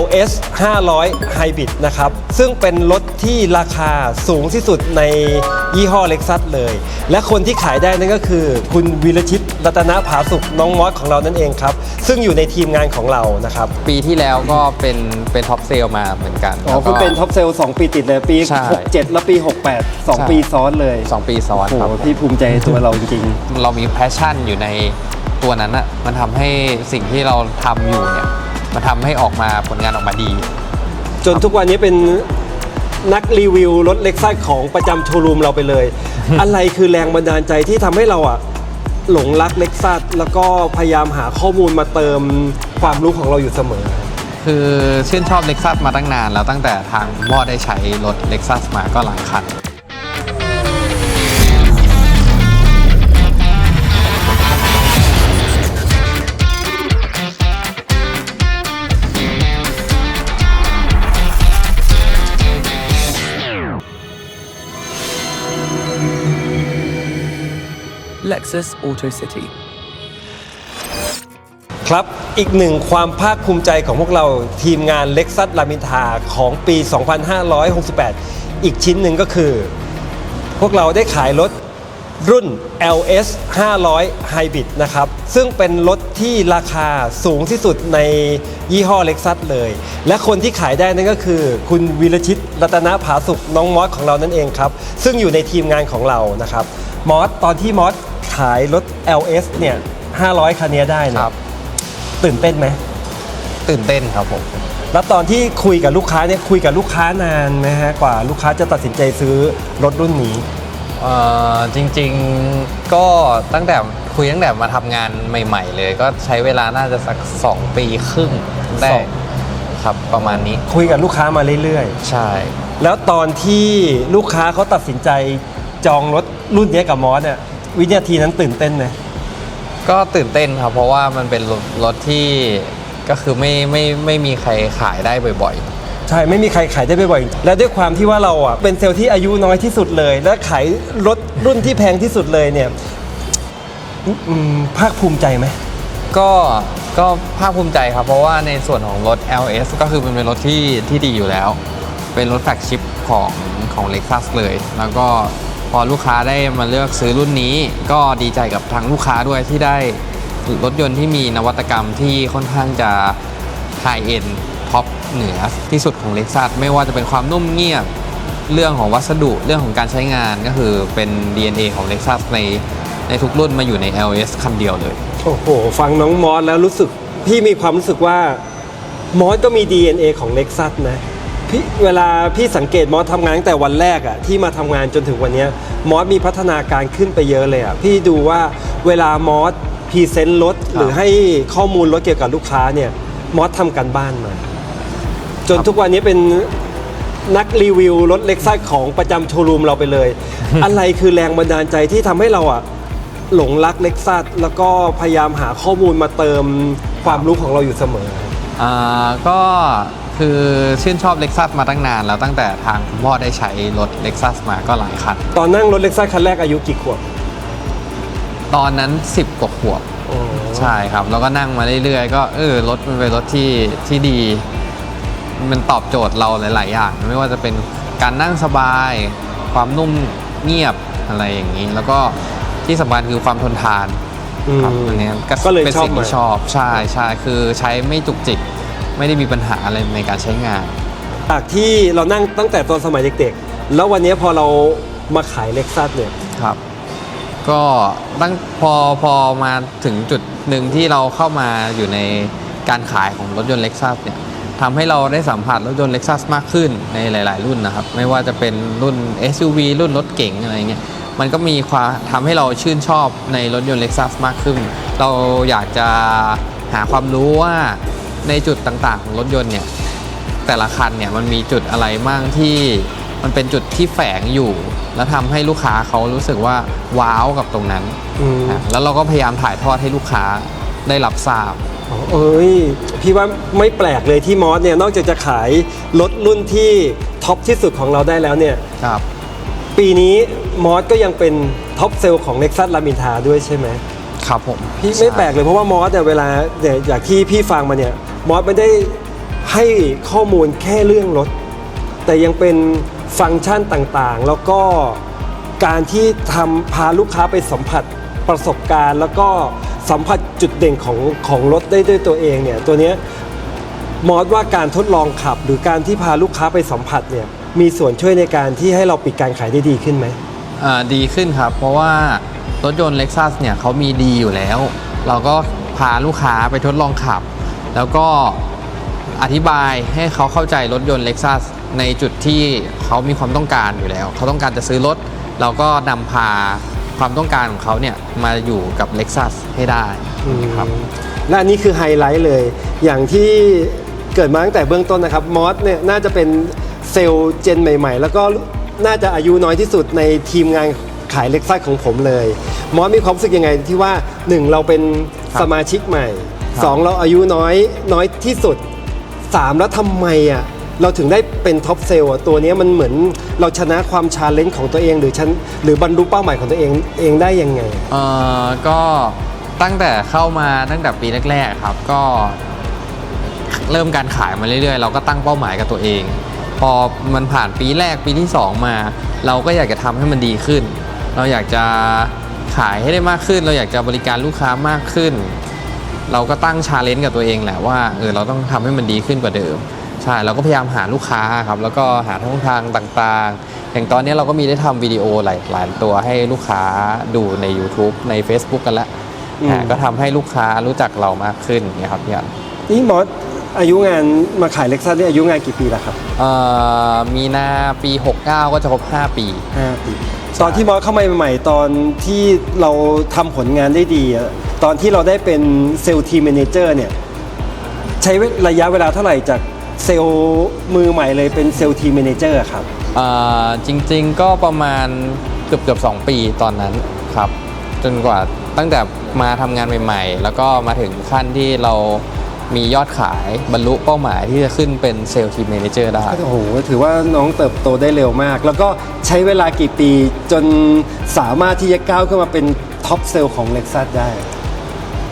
LS 500 Hybrid นะครับ ซึ่งเป็นรถที่ราคาสูงที่สุดในยี่ห้อเล็กซัสเลย และคนที่ขายได้นั่นก็คือคุณวีรชิตรัตนผาสุขน้องมอสของเรานั่นเองครับ ซึ่งอยู่ในทีมงานของเรานะครับ ปีที่แล้วก็เป็นเป็นท็อปเซลมาเหมือนกันอ๋อแล้วก็เพิ่งเป็นท็อปเซลล์2ปีติดเลย ปี ใช่ 67 แล้วปี 68ใช่2ปีซ้อนเลยสองปีซ้อนโอ้ครับโหพี่ภูมิใจในตัวเราจริง เรามีแพชชั่นอยู่ในตัวนั้นอะมันทำให้สิ่งที่เราทำอยู่เนี่ย มันทำให้ออกมาผลงานออกมาดี จนทุกวันนี้เป็นนักรีวิวรถเล็กซัสของประจำโชว์รูมเราไปเลย อะไรคือแรงบันดาลใจที่ทำให้เราอะหลงรักเล็กซัสแล้วก็พยายามหาข้อมูลมาเติมความรู้ของเราอยู่เสมอ คือชื่นชอบเล็กซัสมาตั้งนานแล้วตั้งแต่ทางพ่อได้ใช้รถเล็กซัสมาก็หลายคัน Lexus Auto City. ครับอีกหนึ่งความภาคภูมิใจของพวกเราทีมงานเล็กซัสลามินทาของปี 2568 อีกชิ้นหนึ่งก็คือ พวกเราได้ขายรถรุ่น LS 500 Hybrid นะครับ ซึ่งเป็นรถที่ราคาสูงที่สุดในยี่ห้อเล็กซัสเลย และคนที่ขายได้นั่นก็คือ คุณวีรชิตรัตนผาสุขน้องมอสของเรานั่นเองครับ ซึ่งอยู่ในทีมงานของเรานะครับ มอสตอนที่มอส ขายรถ LS เนี่ย500 คันนี้ได้เนยครับ ตื่นเต้นไหม ตื่นเต้นครับผม แล้วตอนที่คุยกับลูกค้าเนี่ยคุยกับลูกค้านานไหมฮะกว่าลูกค้าจะตัดสินใจซื้อรถรุ่นนี้ เอ่อจริงๆก็ตั้งแต่คุยตั้งแต่มาทำงานใหม่ ๆ เลย ก็ใช้เวลาน่าจะสัก 2 ปีครึ่งได้สอง ครับประมาณนี้คุยกับลูกค้ามาเรื่อยใช่ ๆ แล้วตอนที่ลูกค้าเขาตัดสินใจจองรถรุ่นเนี้ยกับมอสเนี่ย วินาทีนั้นตื่นเต้นไหมก็ตื่นเต้นครับ เพราะว่ามันเป็นรถรถที่ก็คือไม่ไม่ไม่มีใครขายได้บ่อยใช่ไม่มีใครขายได้บ่อยๆและด้วยความที่ว่าเราอะเป็นเซลล์ที่อายุน้อยที่สุดเลย และขายรถรุ่นที่แพงที่สุดเลยเนี่ยอืมภาคภูมิใจไหมๆก็ก็ภาคภูมิใจครับ เพราะว่าในส่วนของรถ LS ก็คือมันเป็นรถที่ที่ดีอยู่แล้ว เป็นรถแฟลกชิพของของ Lexus เลย แล้วก็ พอลูกค้าได้มาเลือกซื้อรุ่นนี้ ก็ดีใจกับทางลูกค้าด้วยที่ได้รถยนต์ที่มีนวัตกรรมที่ค่อนข้างจะไฮเอ็นท็อปเหนือที่สุดของ Lexus ไม่ว่าจะเป็นความนุ่มเงียบเรื่องของวัสดุเรื่องของการใช้งานก็คือเป็น DNA ของ Lexus ในในทุกรุ่นมาอยู่ใน LS คันเดียวเลย โอ้โห ฟังน้องมอสแล้วรู้สึก พี่มีความรู้สึกว่ามอสก็มี DNA ของเล็กซัสนะ พี่เวลาพี่สังเกตมอสทำงานตั้งแต่วันแรกอะที่มาทำงานจนถึงวันเนี้ยมอสมีพัฒนาการขึ้นไปเยอะเลยอะพี่ดูว่าเวลามอสพรีเซนต์รถหรือให้ข้อมูลรถเกี่ยวกับลูกค้าเนี่ยมอสทำกันบ้านมา จนทุกวันนี้เป็นนักรีวิวรถเล็กซัสของประจำโชว์รูมเราไปเลย อะไรคือแรงบันดาลใจที่ทำให้เราอะหลงรักเล็กซัสแล้วก็พยายามหาข้อมูลมาเติมความรู้ของเราอยู่เสมอ อ่าก็ คือชื่นชอบ Lexus มาตั้งนานแล้วตั้งแต่ทางคุณพ่อได้ใช้รถ Lexus มาก็หลายคัน ตอนนั่งรถเล็กซัสคันแรกอายุกี่ขวบ ตอนนั้น 10 กว่าขวบ ใช่ครับ แล้วก็นั่งมาเรื่อยๆ ก็เออรถมันเป็นรถที่ที่ดี มันตอบโจทย์เราหลาย ๆ อย่าง ไม่ว่าจะเป็นการนั่งสบาย ความนุ่มเงียบอะไรอย่างนี้ แล้วก็ที่สำคัญคือความทนทานครับอืมอันเนี้ยก็เลยเป็นชอบสิ่งที่มาชอบใช่ใช่คือใช้ไม่จุกจิก ไม่ได้มีปัญหาอะไรในการใช้งาน จากที่เรานั่งตั้งแต่ตอนสมัยเด็กๆ แล้ววันนี้พอเรามาขายเล็กซัสเนี่ย ครับ ก็ตั้งพอพอมาถึงจุดหนึ่งที่เราเข้ามาอยู่ในการขายของรถยนต์ Lexus เนี่ยทำให้เราได้สัมผัสรถยนต์ Lexus มากขึ้นในหลาย ๆ รุ่นนะครับ ไม่ว่าจะเป็นรุ่น SUV รุ่นรถเก๋งอะไรเงี้ยมันก็มีความทำให้เราชื่นชอบในรถยนต์ Lexus มากขึ้น เราอยากจะหาความรู้ว่า ในจุดต่างๆ ของรถยนต์เนี่ยแต่ละคันเนี่ยมันมีจุดอะไรบ้างที่มันเป็นจุดที่แฝงอยู่ แล้วทำให้ลูกค้าเขารู้สึกว่าว้าวกับตรงนั้นอืม นะแล้วเราก็พยายามถ่ายทอดให้ลูกค้าได้รับทราบ อ๋อเอ้ยพี่ว่าไม่แปลกเลยที่มอสเนี่ยนอกจากจะขายรถรุ่นที่ท็อปที่สุดของเราได้แล้วเนี่ย ครับ ปีนี้มอสก็ยังเป็นท็อปเซลล์ของ Lexus ลามินทาด้วยใช่ไหม ครับผมพี่ไม่แปลกเลยเพราะว่ามอสเนี่ยเวลาเนี่ยอย่างที่พี่ฟังมาเนี่ย มอสไม่ได้ให้ข้อมูลแค่เรื่องรถ แต่ยังเป็นฟังก์ชันต่างๆ แล้วก็การที่ทำพาลูกค้าไปสัมผัสประสบการณ์ แล้วก็สัมผัสจุดเด่นของของรถได้ด้วยตัวเองเนี่ยตัวนี้มอสว่าการทดลองขับ หรือการที่พาลูกค้าไปสัมผัสเนี่ยมีส่วนช่วยในการที่ให้เราปิดการขายได้ดีขึ้นไหมอ่าดีขึ้นครับ เพราะว่ารถยนต์ Lexus เนี่ยเขามีดีอยู่แล้ว เราก็พาลูกค้าไปทดลองขับ แล้วก็อธิบายให้เขาเข้าใจรถยนต์ Lexus ในจุดที่เขามีความต้องการอยู่แล้ว เขาต้องการจะซื้อรถ เราก็นำพาความต้องการของเขาเนี่ยมาอยู่กับ Lexus ให้ได้ครับและอันนี้คือไฮไลท์เลย อย่างที่เกิดมาตั้งแต่เบื้องต้นนะครับมอสเนี่ยน่าจะเป็นเซลล์เจนใหม่ ๆ แล้วก็น่าจะอายุน้อยที่สุดในทีมงานขายเล็กซัสของผมเลย มอสมีความรู้สึกยังไงที่ว่า1เราเป็นสมาชิกใหม่ ครับ2เราอายุน้อยน้อยที่สุด3แล้วทำไมอะเราถึงได้เป็นท็อปเซลล์อะตัวเนี้ยมันเหมือนเราชนะความชาเลนจ์ของตัวเองหรือชันหรือบรรลุเป้าหมายของตัวเองเองได้ยังไงเอ่อก็ตั้งแต่เข้ามาตั้งแต่ปีแรกๆครับก็เริ่มการขายมาเรื่อยๆ เราก็ตั้งเป้าหมายกับตัวเอง พอมันผ่านปีแรกปีที่ 2 มา เราก็อยากจะทำให้มันดีขึ้น เราอยากจะขายให้ได้มากขึ้น เราอยากจะบริการลูกค้ามากขึ้น เราก็ตั้งชาเลนจ์กับตัวเองแหละว่าเออเราต้องทำให้มันดีขึ้นกว่าเดิมใช่เราก็พยายามหาลูกค้าครับแล้วก็หาช่องทางต่างๆ อย่างตอนนี้เราก็มีได้ทำวิดีโอหลายหลายตัวให้ลูกค้าดูใน YouTube ใน Facebook กันแล้วอืมอ่าก็ทำให้ลูกค้ารู้จักเรามากขึ้นเนี่ยครับพี่อันนี่มอสอายุงานมาขายเล็กซัสนี่อายุงานกี่ปีแล้วครับเอ่อมีนาปี 69 ก็จะครบ 5 ปี 5 ปี ตอนที่มอสเข้ามาใหม่ๆ ตอนที่เราทำผลงานได้ดีอะ ตอนที่เราได้เป็นเซลล์ทีมแมเนเจอร์เนี่ยใช้ระยะเวลาเท่าไหร่จากเซลล์มือใหม่เลยเป็นเซลล์ทีมแมเนเจอร์ครับเอ่อจริงๆก็ประมาณเกือบเกือบ2ปีตอนนั้นครับ จนกว่าตั้งแต่มาทำงานใหม่ๆ แล้วก็มาถึงขั้นที่เรามียอดขายบรรลุเป้าหมายที่จะขึ้นเป็นเซลล์ทีม a ม a นเจอร์ได้โอ้โหถือว่าน้องเติบโตได้เร็วมาก แล้วก็ใช้เวลากี่ปีจนสามารถที่จะก้าวขึ้นมาเป็นท็อปเซลล์ของ Lexus ได้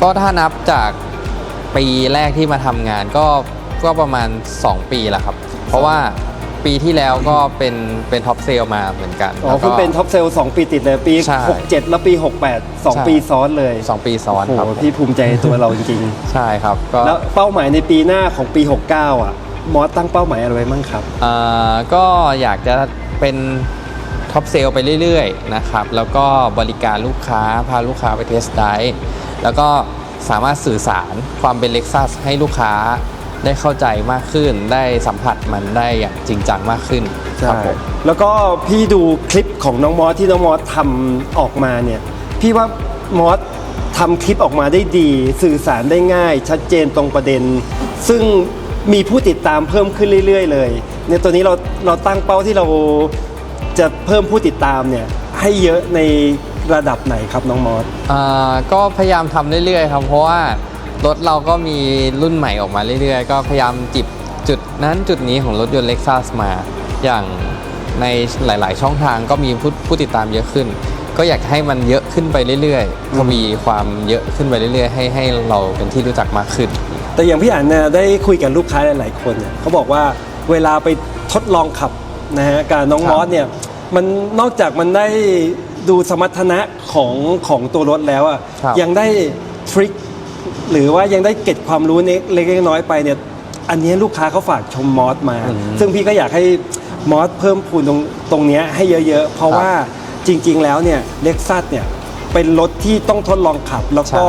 ก็ถ้านับจากปีแรกที่มาทำงานก็ก็ประมาณ 2 ปีแล้วครับ เพราะว่าปีที่แล้วก็เป็นเป็นท็อปเซลมาเหมือนกันอ๋อแล้วก็คุณเป็นท็อปเซลล์2ปีติดเลยปี ใช่67 แล้วปี 68 ใช่ 2 ปีซ้อนเลยสองปีซ้อนโอ้ครับโหพี่ภูมิใจในตัวเราจริงๆใช่ครับก็แล้วเป้าหมายในปีหน้าของปี 69 อะ มอสตั้งเป้าหมายอะไรไว้มั่งครับ เอ่อก็อยากจะเป็นท็อปเซลไปเรื่อยๆนะครับ แล้วก็บริการลูกค้าพาลูกค้าไปเทสไดรฟ์ แล้วก็สามารถสื่อสารความเป็น Lexus ให้ลูกค้าได้เข้าใจมากขึ้น ได้สัมผัสมันได้อย่างจริงจังมากขึ้นครับผม แล้วก็พี่ดูคลิปของน้องมอสที่น้องมอสทำออกมาเนี่ย พี่ว่ามอสทำคลิปออกมาได้ดี สื่อสารได้ง่าย ชัดเจนตรงประเด็น ซึ่งมีผู้ติดตามเพิ่มขึ้นเรื่อย ๆ เลยเนี่ยตัวนี้เราเราตั้งเป้าที่เราจะเพิ่มผู้ติดตามเนี่ยให้เยอะใน ระดับไหนครับน้องมอสอ่าก็พยายามทำเรื่อยๆครับ เพราะว่ารถเราก็มีรุ่นใหม่ออกมาเรื่อยๆ ก็พยายามจิบจุดนั้นจุดนี้ของรถยนต์ Lexus มาอย่างในหลาย ๆ ช่องทางก็มีผู้ผู้ติดตามเยอะขึ้น ก็อยากให้มันเยอะขึ้นไปเรื่อยๆทวีความเยอะขึ้นไปเรื่อยๆ ให้ให้เราเป็นที่รู้จักมากขึ้น แต่อย่างพี่อันเนี่ยได้คุยกับลูกค้าหลายๆคนเนี่ยเขาบอกว่าเวลาไปทดลองขับนะฮะกับน้องครับ มอสเนี่ยมันนอกจากมันได้ ดูสมรรถนะของของตัวรถแล้วอะครับ ยังได้ทริคหรือว่ายังได้เก็บความรู้เล็กๆน้อยๆไปเนี่ยอันนี้ลูกค้าเขาฝากชมมอสมา ซึ่งพี่ก็อยากให้มอสเพิ่มพูนตรงตรงเนี้ยให้เยอะๆ เพราะครับว่าจริงๆแล้วเนี่ยเล็กซัสเนี่ยเป็นรถที่ต้องทดลองขับแล้วก็ ใช่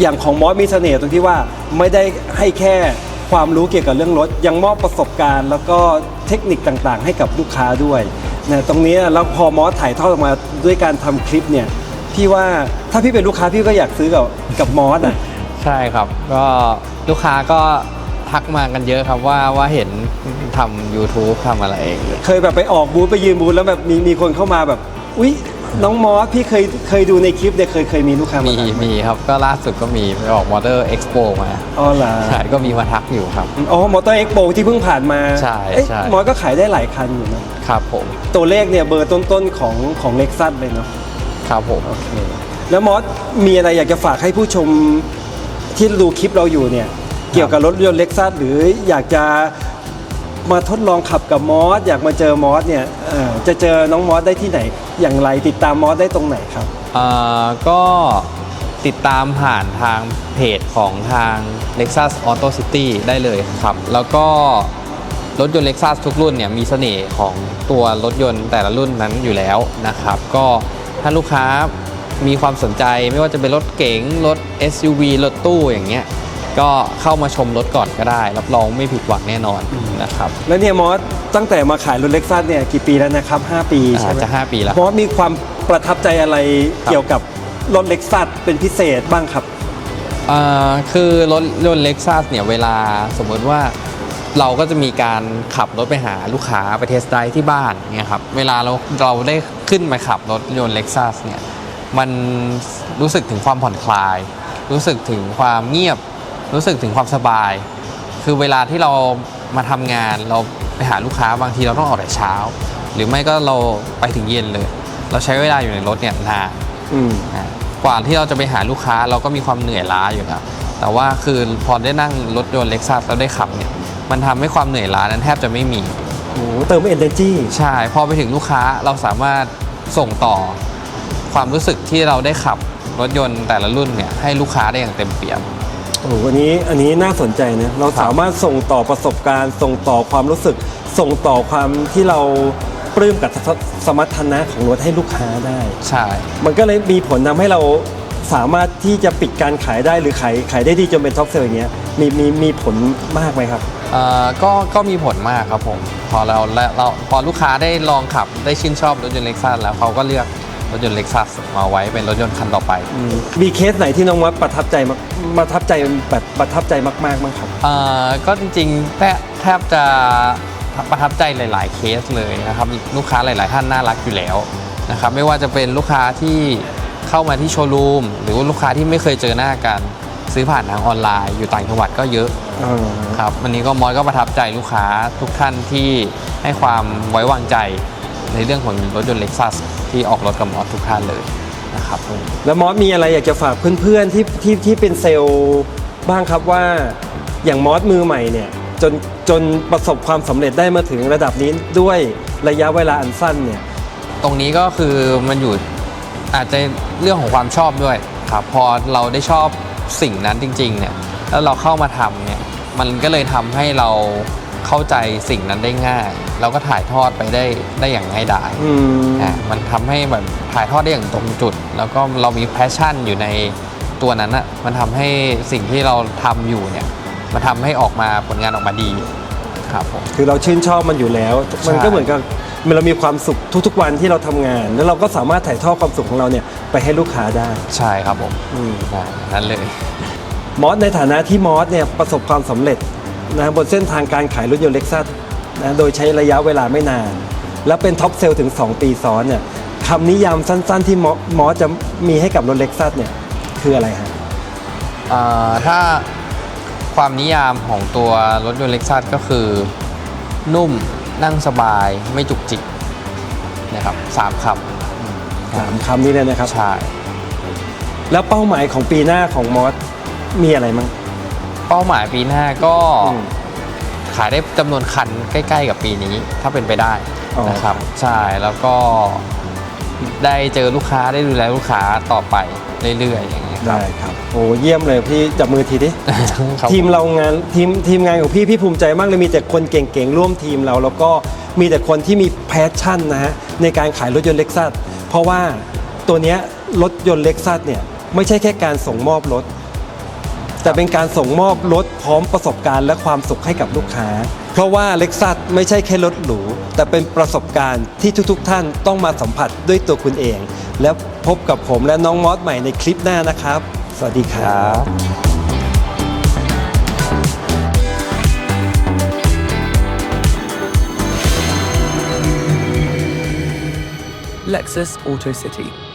อย่างของมอสมีเสน่ห์ตรงที่ว่าไม่ได้ให้แค่ความรู้เกี่ยวกับเรื่องรถ ยังมอบประสบการณ์ แล้วก็เทคนิคต่างๆ ให้กับลูกค้าด้วย นะตรงนี้แล้วพอมอสถ่ายทอดออกมาด้วยการทำคลิปเนี่ยพี่ว่าถ้าพี่เป็นลูกค้าพี่ก็อยากซื้อกับกับมอสอะ ใช่ครับ ก็ลูกค้าก็ทักมากันเยอะครับว่าว่าเห็นทำ YouTube ทำอะไรเคยแบบไปออกบูธไปยืนบูธแล้วแบบมีมีคนเข้ามาแบบ อุ๊ย น้องมอสพี่เคยเคยดูในคลิปเนี่ยเคยเคยมีลูกค้ามีมาทักไหมีครับก็ล่าสุดก็มีไปออกมอเตอร์เอ็กซ์โปมาอ๋อเหรอใช่ก็มีมาทักอยู่ครับ อ๋อมอเตอร์เอ็กโปที่เพิ่งผ่านมาใช่เอ๊ะใช่ มอสก็ขายได้หลายคันอยู่นะ ครับผม ตัวเลขเนี่ยเบอร์ต้นๆของของเล็กซัสเลยเนาะครับผม โอเคแล้วมอสมีอะไรอยากจะฝากให้ผู้ชมที่ดูคลิปเราอยู่เนี่ย เกี่ยวกับรถยนต์เล็กซัสหรืออยากจะมาทดลองขับกับมอสอยากมาเจอมอสเนี่ยเอ่อจะเจอน้องมอสได้ที่ไหน อย่างไรติดตามมอสได้ตรงไหนครับ เอ่อก็ติดตามผ่านทางเพจของทาง Lexus Auto City ได้เลยครับ แล้วก็ รถยนต์ Lexus ทุกรุ่นเนี่ยมีเสน่ห์ของตัวรถยนต์แต่ละรุ่นนั้นอยู่แล้วนะครับ ก็ถ้าลูกค้ามีความสนใจไม่ว่าจะเป็นรถเก๋งรถ SUV รถตู้อย่างเงี้ยก็เข้ามาชมรถก่อนก็ได้ รับรองไม่ผิดหวังแน่นอนนะครับแล้วเนี่ยมอสตั้งแต่มาขายรถเล็กซัสเนี่ยกี่ปีแล้วนะครับ 5 ปีใช่อาจไหมจะ 5 ปีแล้วมอสมีความประทับใจอะไรเกี่ยวกับรถเล็กซัสเป็นพิเศษบ้างครับอ่าคือรถยนต์เล็กซัสเนี่ยเวลาสมมติว่า เราก็จะมีการขับรถไปหาลูกค้าไปเทสไดรฟ์ที่บ้านเนี่ยครับเวลาเราเราได้ขึ้นมาขับรถยนต์เล็กซัสเนี่ยมันรู้สึกถึงความผ่อนคลาย รู้สึกถึงความเงียบ รู้สึกถึงความสบาย คือเวลาที่เรามาทำงานเราไปหาลูกค้าบางทีเราต้องออกแต่เช้า หรือไม่ก็เราไปถึงเย็นเลย เราใช้เวลาอยู่ในรถเนี่ยนานอืมอ่ากว่าที่เราจะไปหาลูกค้าเราก็มีความเหนื่อยล้าอยู่แล้วแต่ว่าคือพอได้นั่งรถยนต์เล็กซัสแล้วได้ขับเนี่ย มันทำให้ความเหนื่อยล้านั้นแทบจะไม่มี โอ้โหเติม energy ใช่ พอไปถึงลูกค้าเราสามารถส่งต่อ ความรู้สึกที่เราได้ขับรถยนต์แต่ละรุ่นเนี่ยให้ลูกค้าได้อย่างเต็มเปี่ยม โอ้โหอันนี้อันนี้น่าสนใจนะเราสามารถส่งต่อประสบการณ์ ส่งต่อความรู้สึก ส่งต่อความที่เราปลื้มกับสสมรรถนะของรถให้ลูกค้าได้ ใช่ มันก็เลยมีผลทำให้เราสามารถที่จะปิดการขายได้หรือขายขายได้ดีจนเป็นท็อปเซลล์อย่างเงี้ยมีมีมีผลมากไหมครับ เอ่อก็ก็มีผลมากครับผม พอเราและเราพอลูกค้าได้ลองขับได้ชื่นชอบรถยนต์เล็กซัสแล้วเขาก็เลือกรถยนต์เล็กซัสมาไว้เป็นรถยนต์คันต่อไปมีเคสไหนที่น้องวัดประทับใจมากประทับใจแบบประทับใจมากๆมั้างครับ เอ่อก็จริงๆแทบแทบจะประทับใจหลาย ๆ เคสเลยนะครับลูกค้าหลาย ๆ ท่านน่ารักอยู่แล้วนะครับไม่ว่าจะเป็นลูกค้าที่เข้ามาที่โชว์รูมหรือว่าลูกค้าที่ไม่เคยเจอหน้ากัน ซื้อผ่านทางออนไลน์อยู่ต่างจังหวัดก็เยอะครับวันนี้ก็มอสก็ประทับใจลูกค้าทุกท่านที่ให้ความไว้วางใจในเรื่องของรถยนต์เล็กซัสที่ออกรถกับมอสทุกท่านเลยนะครับผมแล้วมอสมีอะไรอยากจะฝากเพื่อนๆที่ที่ที่เป็นเซลล์บ้างครับว่าอย่างมอสมือใหม่เนี่ยจนจนประสบความสำเร็จได้มาถึงระดับนี้ด้วยระยะเวลาอันสั้นเนี่ยตรงนี้ก็คือมันอยู่อาจจะเรื่องของความชอบด้วยครับพอเราได้ชอบ สิ่งนั้นจริงๆเนี่ยแล้วเราเข้ามาทำเนี่ยมันก็เลยทำให้เราเข้าใจสิ่งนั้นได้ง่าย เราก็ถ่ายทอดไปได้ได้อย่างง่ายดายอืม อะมันทำให้แบบถ่ายทอดได้อย่างตรงจุด แล้วก็เรามีแพชชั่นอยู่ในตัวนั้นอะมันทำให้สิ่งที่เราทำอยู่เนี่ยมันทำให้ออกมาผลงานออกมาดีครับผม คือเราชื่นชอบมันอยู่แล้ว มันก็เหมือนกับ เรามีความสุขทุกๆวันที่เราทำงาน แล้วเราก็สามารถถ่ายทอดความสุขของเราเนี่ยไปให้ลูกค้าได้ ใช่ครับผมอืมอะนั่นเลย มอสในฐานะที่มอสเนี่ยประสบความสำเร็จนะบนเส้นทางการขายรถยนต์เล็กซัสนะโดยใช้ระยะเวลาไม่นาน แล้วเป็นท็อปเซลล์ถึง 2 ปีซ้อนเนี่ยคำนิยามสั้นๆที่มอสมอสจะมีให้กับรถเล็กซัสเนี่ยคืออะไรฮะ เอ่อถ้าความนิยามของตัวรถยนต์เล็กซัสก็คือนุ่ม นั่งสบายไม่จุกจิกนะครับสามคสามคำนี้เลยนะคำรับใช่ แล้วเป้าหมายของปีหน้าของมอสมีอะไรมั้ง เป้าหมายปีหน้าก็อืมขายได้จำนวนคันใกล้ ๆ กับปีนี้ ถ้าเป็นไปได้อ๋อ นะครับ ใช่แล้วก็ได้เจอลูกค้าได้ดูแลลูกค้าต่อไปเรื่อยๆอย่างเงี้ยครับ ได้ครับโอ้เยี่ยมเลยพี่จับมือทีดิครับทีมเรางานทีมทีมงานของพี่พี่ภูมิใจมากเลยมีแต่คนเก่งๆร่วมทีมเรา แล้วก็มีแต่คนที่มีแพชชั่นนะฮะในการขายรถยนต์เล็กซัสเพราะว่าตัวเนี้ยรถยนต์เล็กซัสเนี่ยไม่ใช่แค่การส่งมอบรถแต่เป็นการส่งมอบรถพร้อมประสบการณ์และความสุขให้กับลูกค้าเพ ราะว่าเล็กซัสไม่ใช่แค่รถหรู แต่เป็นประสบการณ์ที่ทุกๆ ท่านต้องมาสัมผัสด้วยตัวคุณเอง แล้วพบกับผมและน้องมอสใหม่ในคลิปหน้านะครับ สวัสดีคครัรับบ Lexus Auto City.